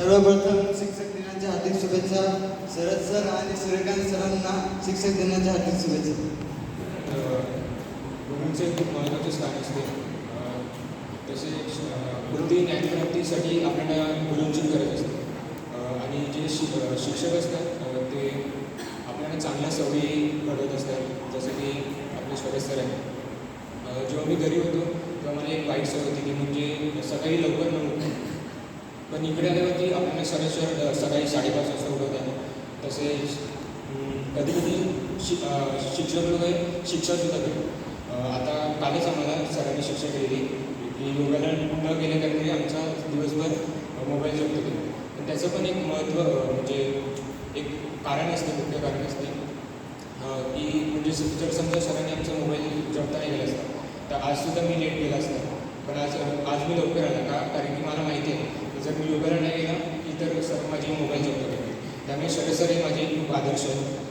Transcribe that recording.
सर्वप्रथम शिक्षक दिनाच्या हार्दिक शुभेच्छा. शरद सर आणि सूर्यकांत सरांना शिक्षक दिनाच्या हार्दिक शुभेच्छा. गुरुंचे खूप महत्त्वाचे स्थान असते. तसेच अ, ज्ञानप्राप्तीसाठी आपल्याला गुरूंची गरज असते. आणि जे शि शिक्षक असतात ते आपल्याला चांगल्या सवयी घडवत असतात. जसं की आपले स्वदेश सर आहे जेव्हा मी घरी होतो तेव्हा मला एक वाईट सवय होती की म्हणजे सकाळी लवकर न उठणं पण इकडे आल्यावरती आपल्याला सरेश्वर सकाळी साडेपाच वाजता उठवतात तसेच कधी कधी शि शिक्षक लोक आहे शिक्षा सुद्धा आता कालच आम्हाला सरांनी शिक्षा केलेली की योगाला न गेल्याकारणे आमचा दिवसभर मोबाईल जप्त केला. पण त्याचं पण एक महत्त्व म्हणजे एक कारण असते मुख्य कारण असते. की म्हणजे जर समजा सरांनी आमचा मोबाईल जपता नाही गेला असता तर आजसुद्धा मी लेट गेला असता. पण आज आज मी लवकर आला का? कारण की मला माहिती आहे की जर मी योगाला नाही